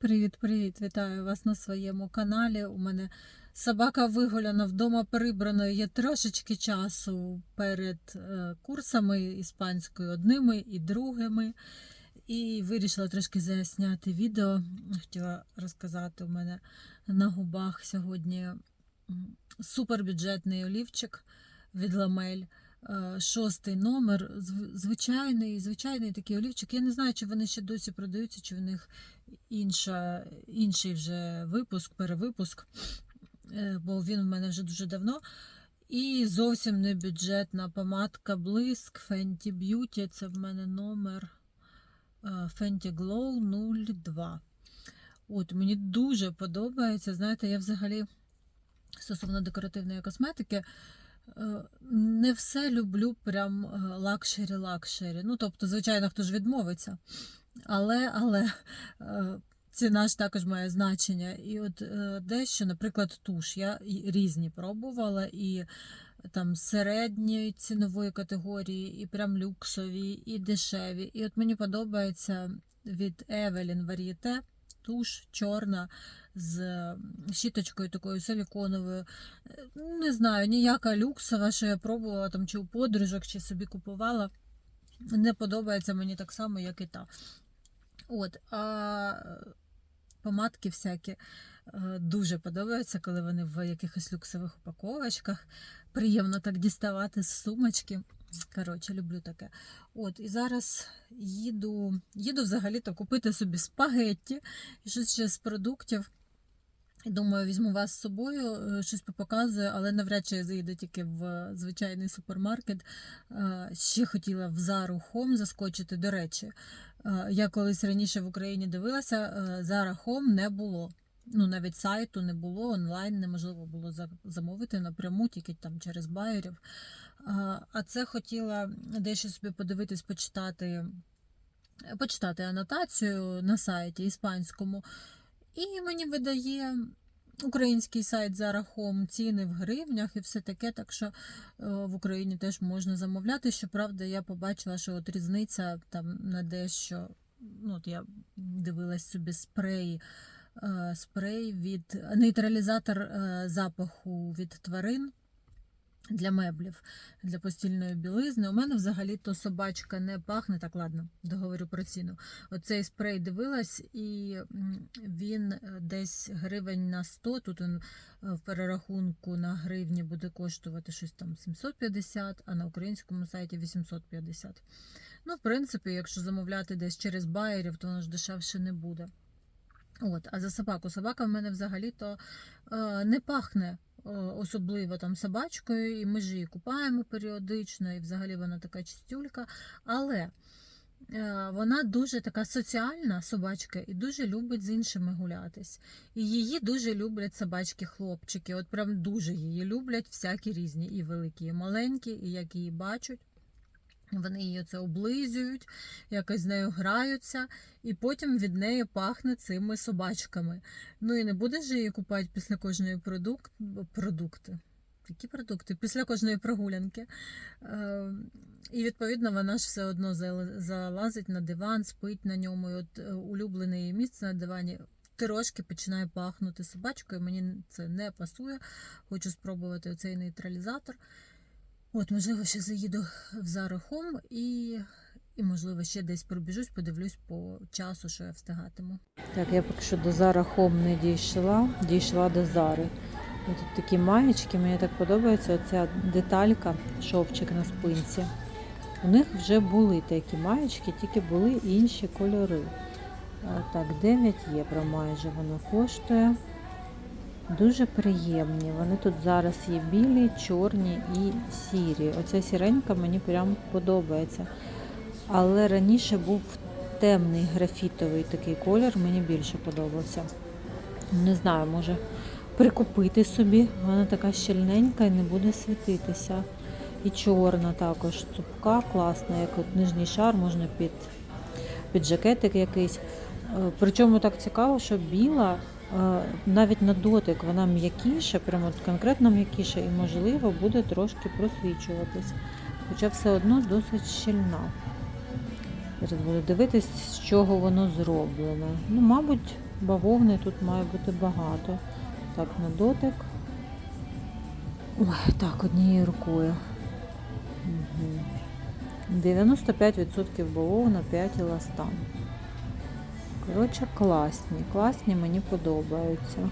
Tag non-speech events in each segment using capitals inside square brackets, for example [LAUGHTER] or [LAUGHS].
Привіт-привіт! Вітаю вас на своєму каналі. У мене собака вигуляна вдома прибраною. Є трошечки часу перед е, курсами іспанською одними і другими. І вирішила трошки заясняти відео. Хотіла розказати у мене на губах сьогодні супербюджетний олівчик від Ламель. Е, Шостий номер, звичайний, звичайний такий олівчик. Я не знаю, чи вони ще досі продаються, чи в них інша, інший вже випуск, перевипуск, е, бо він в мене вже дуже давно. І зовсім не бюджетна помадка Блиск Fenty Beauty. Це в мене номер е, Fenty Glow 02. От, мені дуже подобається. Знаєте, я взагалі стосовно декоративної косметики. Е, Не все люблю прям лакшері-лакшері. Ну, тобто, звичайно, хто ж відмовиться. Але, але е, ціна ж також має значення. І от е, дещо, наприклад, туш. Я різні пробувала, і там середньої цінової категорії, і прям люксові, і дешеві. І от мені подобається від Evelyn Varieté туш чорна з щіточкою такою силіконовою. Не знаю, ніяка люксова, що я пробувала там чи у подружок, чи собі купувала. Не подобається мені так само, як і та. От, а помадки всякі е, дуже подобаються, коли вони в якихось люксових упаковочках. Приємно так діставати з сумочки. Коротше, люблю таке. От, і зараз їду, їду взагалі-то купити собі спагетті і щось ще з продуктів. Думаю, візьму вас з собою, е, щось показую, але навряд чи я заїду тільки в звичайний супермаркет. Е, Ще хотіла в Зару Home заскочити. До речі, е, я колись раніше в Україні дивилася, Zara Home не було. Ну, навіть сайту не було, онлайн неможливо було замовити напряму, тільки там через байерів. А це хотіла дещо собі подивитись, почитати, почитати анотацію на сайті іспанському. І мені видає український сайт Zara Home ціни в гривнях і все таке. Так що е, в Україні теж можна замовляти. Щоправда, я побачила, що от різниця там на дещо. Ну, от я дивилась собі спрей, е, спрей від нейтралізатор е, запаху від тварин. Для меблів, для постільної білизни. У мене взагалі-то собачка не пахне. Так, ладно, договорю про ціну. Оцей спрей дивилась, і він е, десь гривень на 100. Тут він е, в перерахунку на гривні буде коштувати щось там 750, а на українському сайті 850. Ну, в принципі, якщо замовляти десь через байерів, то воно ж дешевше не буде. От, а за собаку. Собака в мене взагалі-то е, не пахне е, особливо там собачкою, і ми ж її купаємо періодично, і взагалі вона така чистюлька. Але е, вона дуже така соціальна собачка і дуже любить з іншими гулятись. І її дуже люблять собачки-хлопчики. От прям дуже її люблять всякі різні, і великі, і маленькі, і як її бачать. Вони її це облизують, якось з нею граються, і потім від неї пахне цими собачками. Ну і не будеш же її купати після кожної продукт... продукти. Які продукти? Після кожної прогулянки. Е, і відповідно вона ж все одно залазить на диван, спить на ньому. І от е, улюблене її місце на дивані трошки починає пахнути собачкою. Мені це не пасує. Хочу спробувати оцей нейтралізатор. От, можливо, ще заїду в Home і, і можливо, ще десь пробіжусь, подивлюсь по часу, що я встигатиму. Так, я поки що до Home не дійшла, дійшла до Зари. І тут такі маєчки, мені так подобається оця деталька, шовчик на спинці. У них вже були такі маєчки, тільки були інші кольори. Так, 9 євро майже воно коштує. Дуже приємні. Вони тут зараз є білі, чорні і сірі. Оця сіренька мені прям подобається. Але раніше був темний графітовий такий колір, мені більше подобався. Не знаю, може прикупити собі. Вона така щільненька і не буде світитися. І чорна також цупка, класна, як от нижній шар, можна під, під жакетик якийсь. Е, Причому так цікаво, що біла навіть на дотик вона м'якіша, прямо конкретно м'якіша, і можливо буде трошки просвічуватись. Хоча все одно досить щільна. Зараз буду дивитись, з чого воно зроблено. Ну, мабуть, Бавовни тут має бути багато. Так, на дотик. Ой, так, однією рукою. Угу. 95% бавовна, 5 еластан. Коротше, класні. Класні, мені подобаються.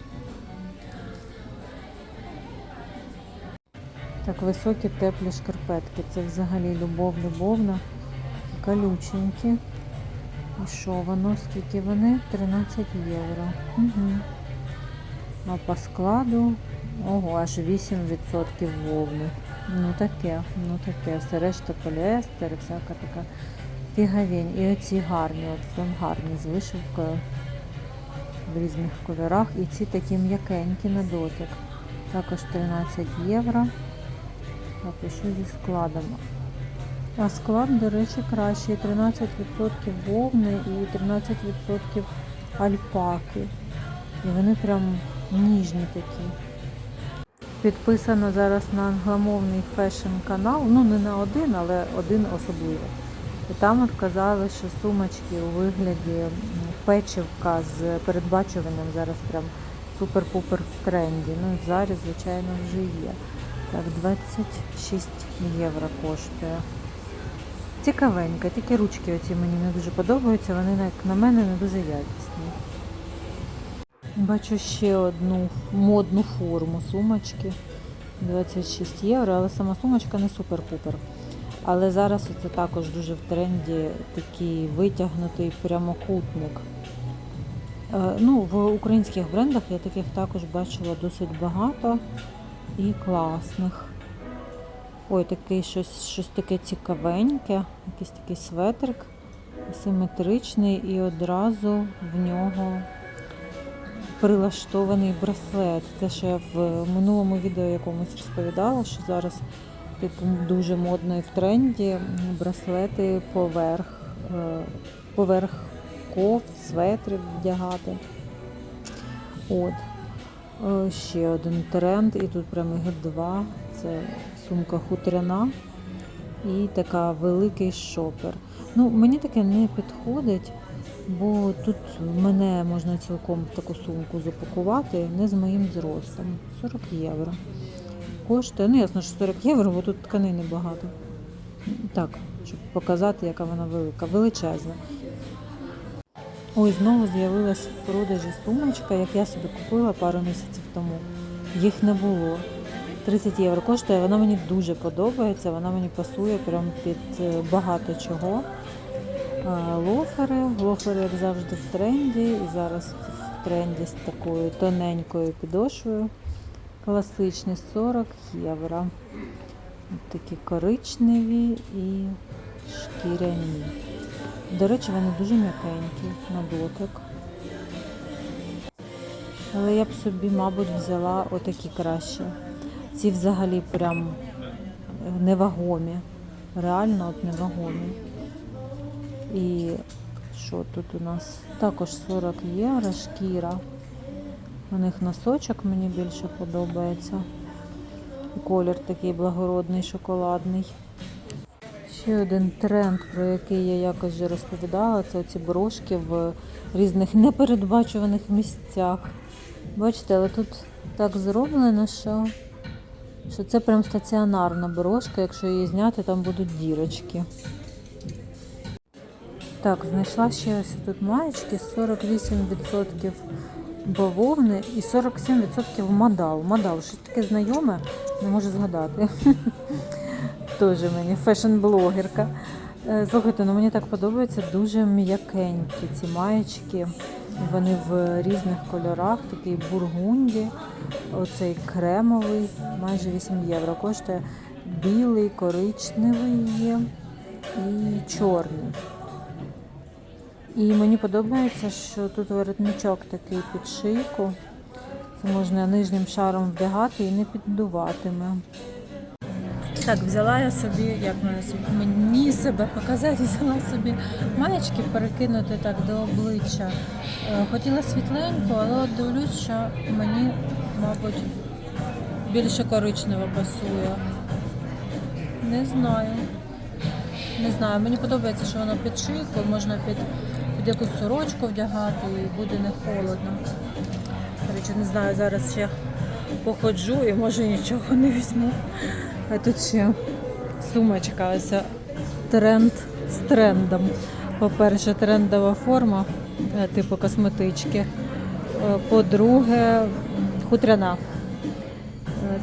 Так, високі теплі шкарпетки. Це взагалі любов, любовна. Колюченькі. І що воно? Скільки вони? 13 євро. Угу. А по складу, ого, аж 8% вовни. Ну таке, ну таке. Все решта поліестер, всяка така фігавінь. І оці гарні, от прям гарні з вишивкою в різних кольорах. І ці такі м'якенькі на дотик. Також 13 євро. Що зі складом? А склад, до речі, кращий. 13% вовни і 13% альпаки. І вони прям ніжні такі. Підписано зараз на англомовний фешн-канал. Ну, не на один, але один особливо. І там от казали, що сумочки у вигляді печивка з передбачуванням зараз прям супер-пупер в тренді. Ну і зарі, звичайно, вже є. Так, 26 євро коштує. Цікавенька, тільки ручки оці мені не дуже подобаються, вони як на мене не дуже якісні. Бачу ще одну модну форму сумочки. 26 євро, але сама сумочка не супер-пупер. Але зараз це також дуже в тренді такий витягнутий прямокутник. Е, Ну, в українських брендах я таких також бачила досить багато і класних. Ой, такий щось, щось таке цікавеньке, якийсь такий светрик, симетричний і одразу в нього прилаштований браслет. Що я в минулому відео якомусь розповідала, що зараз типу, дуже модно і в тренді браслети поверх, е, поверх кофт, светрів вдягати. От. Е, Ще один тренд, і тут прямо їх два. Це сумка хутряна і така великий шопер. Ну, мені таке не підходить, бо тут мене можна цілком в таку сумку запакувати не з моїм зростом. 40 євро. Коштує, ну ясно, що 40 євро, бо тут тканини багато. Так, щоб показати, яка вона велика, величезна. Ой, знову з'явилась в продажі сумочка, як я собі купила пару місяців тому. Їх не було. 30 євро коштує, вона мені дуже подобається, вона мені пасує прям під е, багато чого. Лофери, лофери, як завжди, в тренді. І зараз в тренді з такою тоненькою підошвою. Класичні 40 євро. От такі коричневі і шкіряні. До речі, вони дуже м'якенькі на дотик. Але я б собі, мабуть, взяла отакі краще. Ці взагалі прям невагомі. Реально от невагомі. І що тут у нас? Також 40 євро шкіра. У них носочок мені більше подобається. Колір такий благородний, шоколадний. Ще один тренд, про який я якось вже розповідала, це ці брошки в різних непередбачуваних місцях. Бачите, але тут так зроблено, що, що це прям стаціонарна брошка, якщо її зняти, там будуть дірочки. Так, знайшла ще ось тут маєчки 48% бавовни і 47% мадал. Мадал, щось таке знайоме, не можу згадати. [LAUGHS] Теж мені фешн-блогерка. Е, Слухайте, ну мені так подобаються дуже м'якенькі ці маєчки. Вони в різних кольорах, такий бургунді, оцей кремовий, майже 8 євро. Коштує білий, коричневий є і чорний. І мені подобається, що тут воротничок такий під шийку. Це можна нижнім шаром вдягати і не піддуватиме. Так, взяла я собі, як мені себе показати, взяла собі маєчки перекинути так до обличчя. Е, Хотіла світленьку, але от дивлюсь, що мені, мабуть, більше коричнево пасує. Не знаю. Не знаю. Мені подобається, що воно під шийку, можна під, під якусь сорочку вдягати і буде не холодно. Речі, не знаю, зараз ще походжу і може нічого не візьму. А тут ще сумочка, ось тренд з трендом. По-перше, трендова форма, е, типу косметички. Е, По-друге, хутряна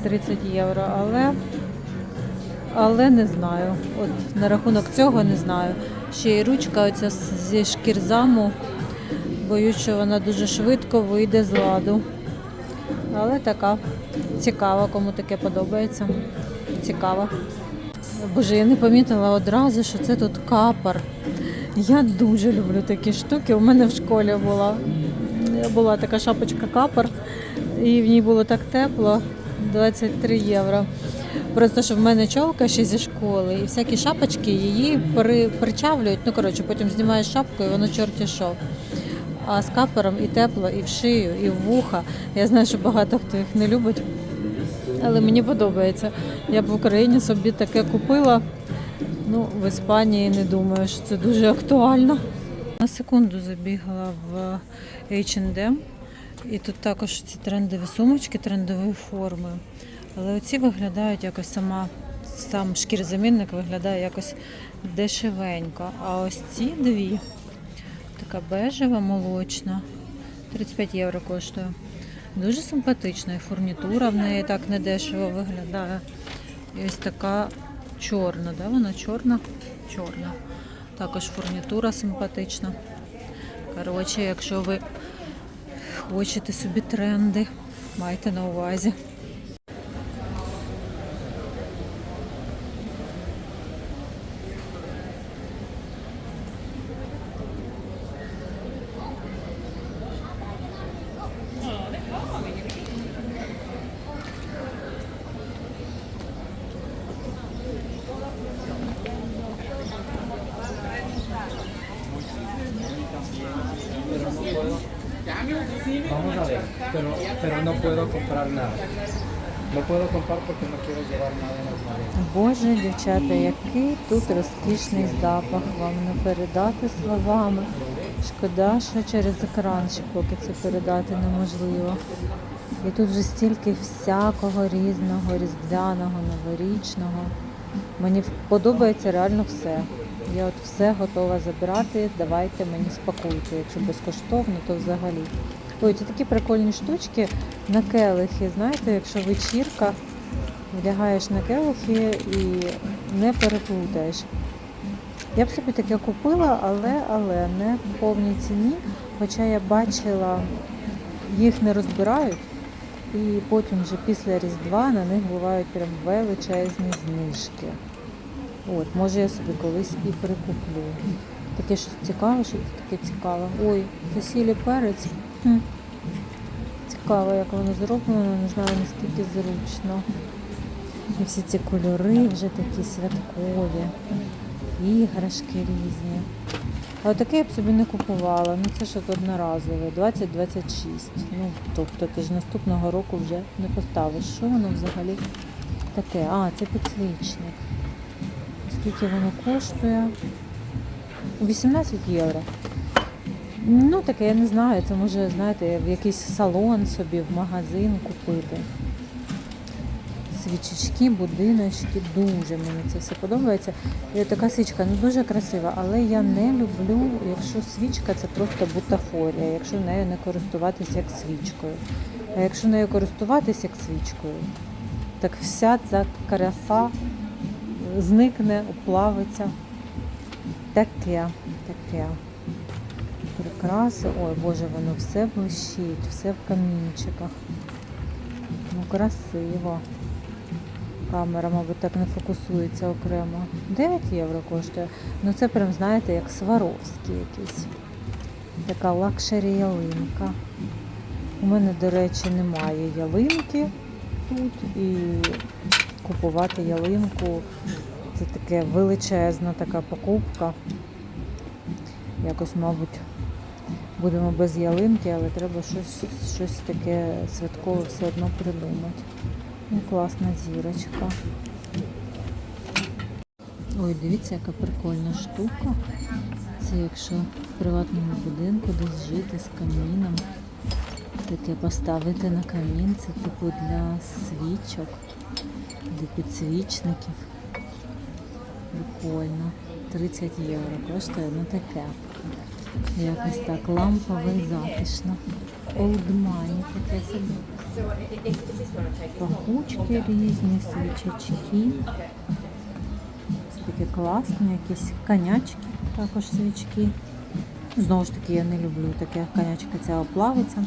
е, 30 євро. Але, але не знаю. От на рахунок цього не знаю. Ще й ручка оця зі шкірзаму. Боюсь, що вона дуже швидко вийде з ладу. Але така цікава, кому таке подобається. Цікава. Боже, я не помітила одразу, що це тут капор. Я дуже люблю такі штуки. У мене в школі була, була така шапочка капор, і в ній було так тепло 23 євро. Просто що в мене чолка ще зі школи, і всякі шапочки її при, причавлюють. Ну, коротше, потім знімаєш шапку і воно чорті що. А з капором і тепло, і в шию, і в вуха. Я знаю, що багато хто їх не любить, але мені подобається. Я б в Україні собі таке купила. Ну, в Іспанії не думаю, що це дуже актуально. На секунду забігла в H&M. І тут також ці трендові сумочки трендової форми. Але оці виглядають якось сама, сам шкірзамінник виглядає якось дешевенько. А ось ці дві, така бежева, молочна, 35 євро коштує. Дуже симпатична і фурнітура в неї так недешево виглядає. І ось така чорна, да? вона чорна? Чорна. Також фурнітура симпатична. Коротше, якщо ви хочете собі тренди, майте на увазі. Vamos a ver, pero, pero no puedo comprar nada. No puedo comprar porque no quiero llevar nada en las maletas. Боже, дівчата, який тут розкішний запах, вам не передати словами. Шкода, що через екран ще поки це передати неможливо. І тут вже стільки всякого різного, різдвяного, новорічного. Мені подобається реально все. Я от все готова забирати. Давайте мені спакуйте. Якщо безкоштовно, то взагалі. Ой, це такі прикольні штучки на келихи. Знаєте, якщо вечірка, вдягаєш на келихи і не переплутаєш. Я б собі таке купила, але, але не в повній ціні. Хоча я бачила, їх не розбирають, і потім вже після Різдва на них бувають прям величезні знижки. От, може я собі колись і прикуплю. Таке щось цікаве, що це таке цікаве. Ой, це перець. Хм. Цікаво, як воно зроблено, не знаю наскільки зручно. І всі ці кольори вже такі святкові, іграшки різні. А таке я б собі не купувала. Ну це ж одноразове, 20-26. Ну, тобто ти ж наступного року вже не поставиш. Що воно взагалі таке? А, це підсвічник. Скільки воно коштує? 18 євро. Ну, таке, я не знаю, це може, знаєте, в якийсь салон собі, в магазин купити. Свічечки, будиночки, дуже мені це все подобається. І така свічка ну дуже красива, але я не люблю, якщо свічка це просто бутафорія, якщо нею не користуватися як свічкою. А якщо нею користуватися як свічкою, так вся ця краса зникне, оплавиться. Таке, таке. Прикраси. Ой, Боже, воно все блищить, все в камінчиках. Ну, красиво. Камера, мабуть, так не фокусується окремо. 9 євро коштує. Ну це прям, знаєте, як Сваровський якийсь. Така лакшері ялинка. У мене, до речі, немає ялинки тут і купувати ялинку. Це таке величезна така покупка. Якось, мабуть, будемо без ялинки, але треба щось, щось таке святкове все одно придумати. Ну, класна зірочка. Ой, дивіться, яка прикольна штука. Це якщо в приватному будинку десь жити з каміном. Таке поставити на камін, це типу для свічок, для підсвічників. Прикольно. 30 євро коштує, ну таке. Якось так лампово і затишно. Old money таке собі. Пахучки різні, свічечки. Ось таке класне, якісь конячки, також свічки. Знову ж таки, я не люблю таке конячка ця плавиться.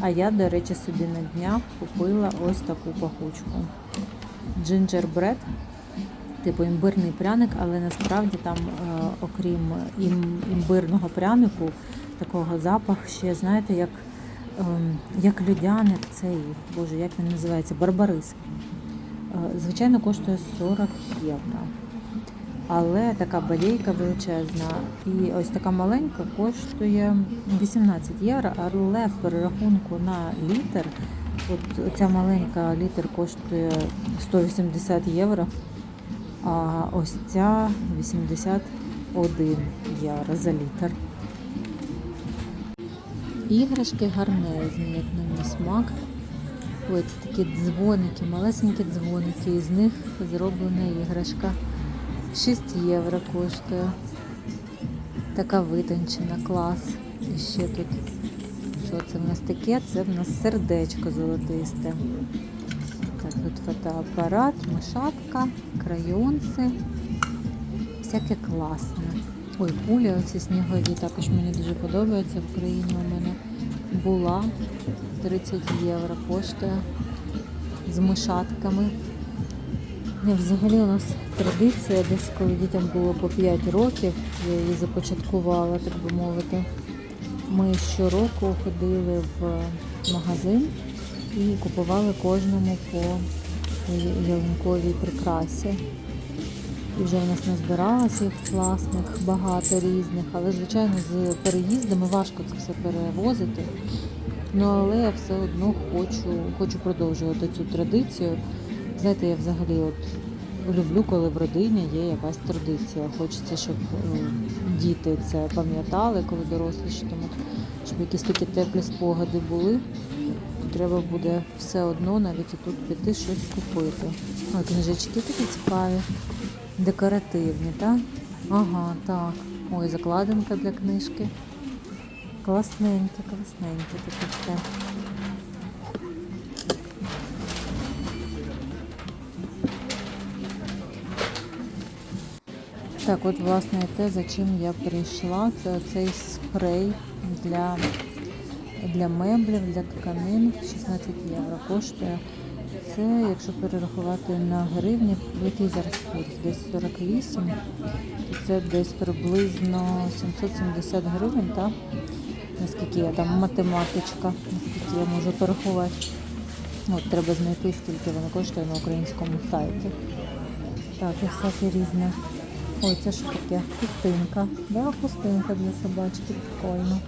А я, до речі, собі на днях купила ось таку пахучку. Джинджербред, типу імбирний пряник, але насправді там, е, окрім ім, імбирного прянику, такого запах ще, знаєте, як, ем, як людяник цей, боже, як він називається, барбарис. Е, Звичайно, коштує 40 євро. Але така балійка величезна. І ось така маленька коштує 18 євро, але в перерахунку на літр, от ця маленька літр коштує 180 євро, а ось ця 81 євро за літр. Іграшки гарнезні, як на мій смак. Ось такі дзвоники, малесенькі дзвоники, із них зроблена іграшка. 6 євро коштує. Така витончена, клас. І ще тут, що це в нас таке? Це в нас сердечко золотисте. Так, тут фотоапарат, мишатка, крайонси. Всяке класне. Ой, куля, оці снігові також мені дуже подобаються. В Україні у мене була 30 євро коштує з мишатками. Ні, Взагалі у нас традиція, десь коли дітям було по 5 років, я її започаткувала, так би мовити. Ми щороку ходили в магазин і купували кожному по ялинковій прикрасі. І вже в нас назбиралося їх класних, багато різних, але, звичайно, з переїздами важко це все перевозити. Ну, але я все одно хочу, хочу продовжувати цю традицію. Знаєте, я взагалі от люблю, коли в родині є якась традиція. Хочеться, щоб е, діти це пам'ятали, коли доросліші, тому щоб якісь такі теплі спогади були, то треба буде все одно навіть і тут піти щось купити. Ой, книжечки такі цікаві, декоративні, так? Ага, так. Ой, закладинка для книжки. Класненьке, класненьке таке все. Так, от власне те, за чим я прийшла, це цей спрей для, для меблів, для тканин 16 євро коштує. Це, якщо перерахувати на гривні, який зараз курс? Десь 48, то це десь приблизно 770 гривень, так? Наскільки я там математичка, наскільки я можу порахувати. От треба знайти, скільки воно коштує на українському сайті. Так, і всяке різне. Ой, це що таке? Хустинка. Да, хустинка для собачки, прикольно.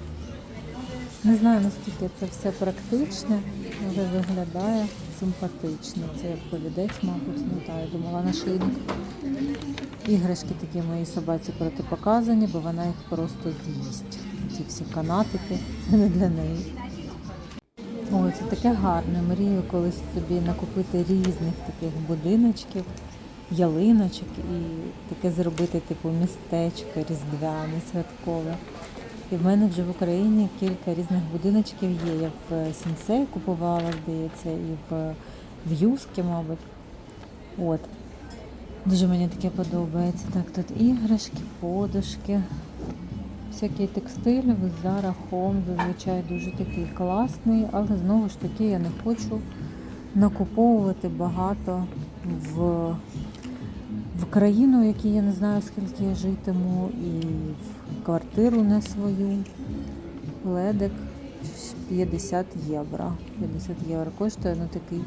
Не знаю, наскільки це все практичне, але виглядає симпатично. Це як повідець, мабуть, не знаю, думала на шийник. Іграшки такі моїй собаці протипоказані, бо вона їх просто з'їсть. Ці всі канатики, [LAUGHS] це не для неї. Ой, це таке гарне. Мрію колись собі накупити різних таких будиночків, ялиночок і таке зробити типу містечко різдвяне, святкове. І в мене вже в Україні кілька різних будиночків є. Я в Сінсей купувала, здається, і в, в Юскі, мабуть. От. Дуже мені таке подобається. Так, тут іграшки, подушки, всякий текстиль Zara Home зазвичай дуже такий класний, але знову ж таки я не хочу накуповувати багато в, в країну, в якій я не знаю, скільки я житиму, і в квартиру не свою. Пледик 50 євро. 50 євро коштує, ну такий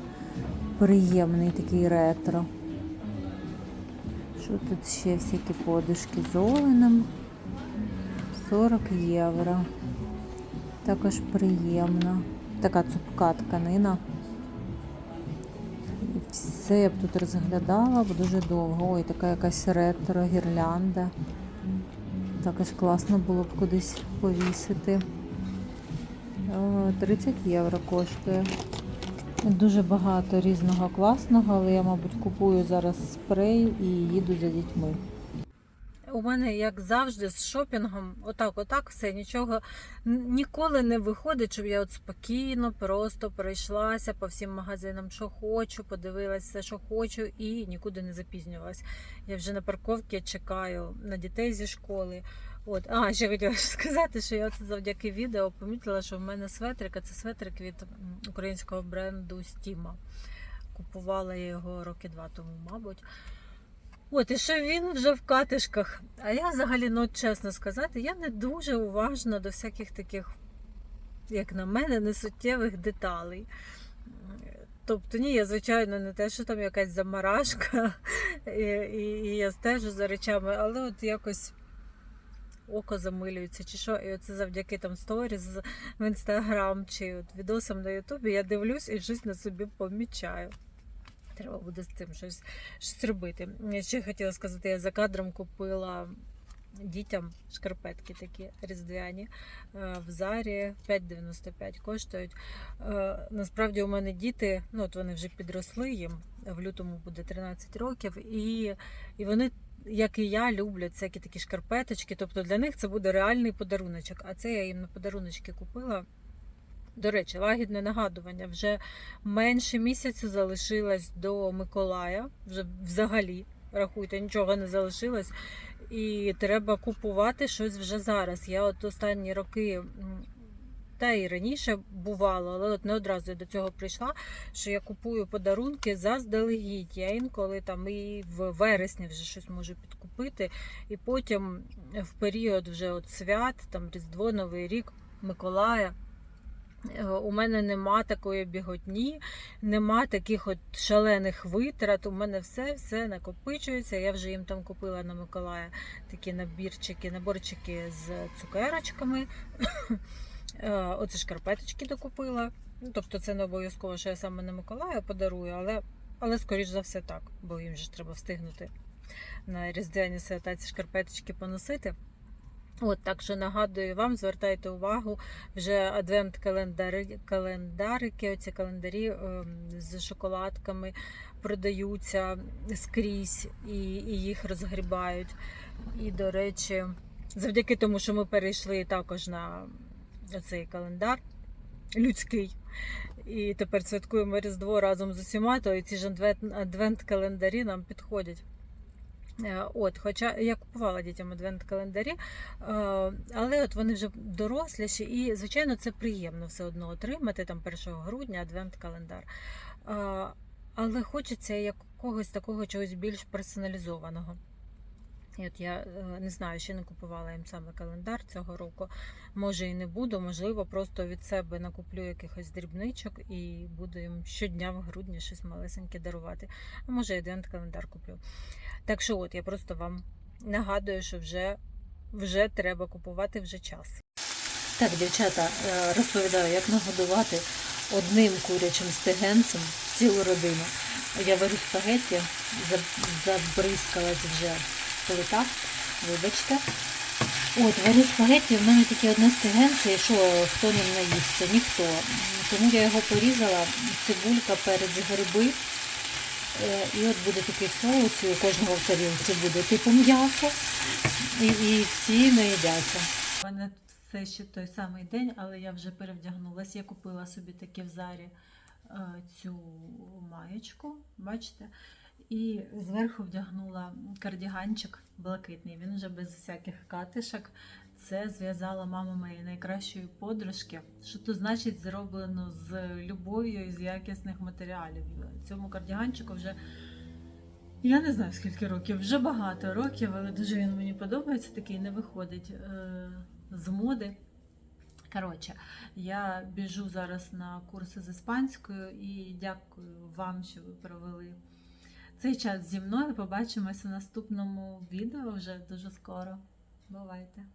приємний, такий ретро. Що тут ще всякі подушки з оленем? 40 євро. Також приємно. Така цупка тканина. це я б тут розглядала, бо дуже довго. Ой, така якась ретро гірлянда. Також класно було б кудись повісити. 30 євро коштує. Дуже багато різного класного, але я, мабуть, купую зараз спрей і їду за дітьми. У мене, як завжди, з шопінгом, отак, отак, все, нічого ніколи не виходить, щоб я от спокійно просто пройшлася по всім магазинам, що хочу, подивилася все, що хочу, і нікуди не запізнювалась. Я вже на парковці чекаю на дітей зі школи. От, а ще хотіла [LAUGHS] сказати, що я це завдяки відео помітила, що в мене светрик, а це светрик від українського бренду Стіма. Купувала я його роки два тому, мабуть. От, і що він вже в катишках. А я взагалі, ну чесно сказати, я не дуже уважна до всяких таких, як на мене, несуттєвих деталей. Тобто, ні, я, звичайно, не те, що там якась замарашка, [LAUGHS] і, і, і я стежу за речами, але от якось око замилюється, чи що, і оце завдяки там сторіс в інстаграм чи от відосам на Ютубі я дивлюсь і щось на собі помічаю. Треба буде з цим щось, щось робити. Я ще хотіла сказати, я за кадром купила дітям шкарпетки такі різдвяні е, в зарі 5,95 коштують. Е, Насправді у мене діти, ну от вони вже підросли їм, в лютому буде 13 років, і, і вони. Як і я люблять всякі такі шкарпеточки, тобто для них це буде реальний подаруночок. А це я їм на подаруночки купила. До речі, лагідне нагадування. Вже менше місяця залишилось до Миколая. Вже взагалі, рахуйте, нічого не залишилось. І треба купувати щось вже зараз. Я от останні роки, та і раніше бувало, але от не одразу до цього прийшла, що я купую подарунки заздалегідь. Я інколи там і в вересні вже щось можу підкупити. І потім в період вже от свят, там Різдво, Новий рік, Миколая. Е, У мене нема такої біготні, нема таких от шалених витрат. У мене все все накопичується. Я вже їм там купила на Миколая такі набірчики, наборчики з цукерочками. [COUGHS] Е, Оце шкарпеточки докупила. Ну, тобто це не обов'язково, що я саме на Миколая подарую, але, але скоріш за все так, бо їм же треба встигнути на різдвяні свята ці шкарпеточки поносити. От так що нагадую вам, звертайте увагу, вже адвент-календари, календарики, оці календарі ем, з шоколадками продаються скрізь і, і їх розгрібають. І, до речі, завдяки тому, що ми перейшли також на цей календар людський. І тепер святкуємо Різдво разом з усіма, то і ці ж адвент- адвент-календарі нам підходять. Е, От, хоча я купувала дітям адвент-календарі, е, але от вони вже доросліші, і, звичайно, це приємно все одно отримати там 1 грудня адвент-календар. Е, Але хочеться якогось такого чогось більш персоналізованого. І от я е, не знаю, ще не купувала їм саме календар цього року. Може і не буду, можливо, просто від себе накуплю якихось дрібничок і буду їм щодня в грудні щось малесеньке дарувати. А може, і адвент-календар куплю. Так що, от я просто вам нагадую, що вже, вже треба купувати вже час. Так, дівчата, е, розповідаю, як нагодувати одним курячим стегенцем цілу родину. Я варю спагетті, забризкалась вже плита, вибачте. От, варю спагетті, в мене таке одне стегенце, що хто ним наїсться? Ніхто. Тому я його порізала, цибулька, перець, гриби. Е, І от буде такий соус, і у кожного в тарілці буде типу м'ясо, і, і всі наїдяться. У мене все ще той самий день, але я вже перевдягнулася. Я купила собі таке в зарі е, цю маєчку, бачите? І зверху вдягнула кардіганчик блакитний. Він вже без всяких катишок. Це зв'язала мама моєї найкращої подружки. Що то значить зроблено з любов'ю і з якісних матеріалів. Цьому кардіганчику вже я не знаю скільки років, вже багато років, але дуже він мені подобається. Такий не виходить е, з моди. Коротше, я біжу зараз на курси з іспанською і дякую вам, що ви провели цей час зі мною. Побачимось у наступному відео вже дуже скоро. Бувайте!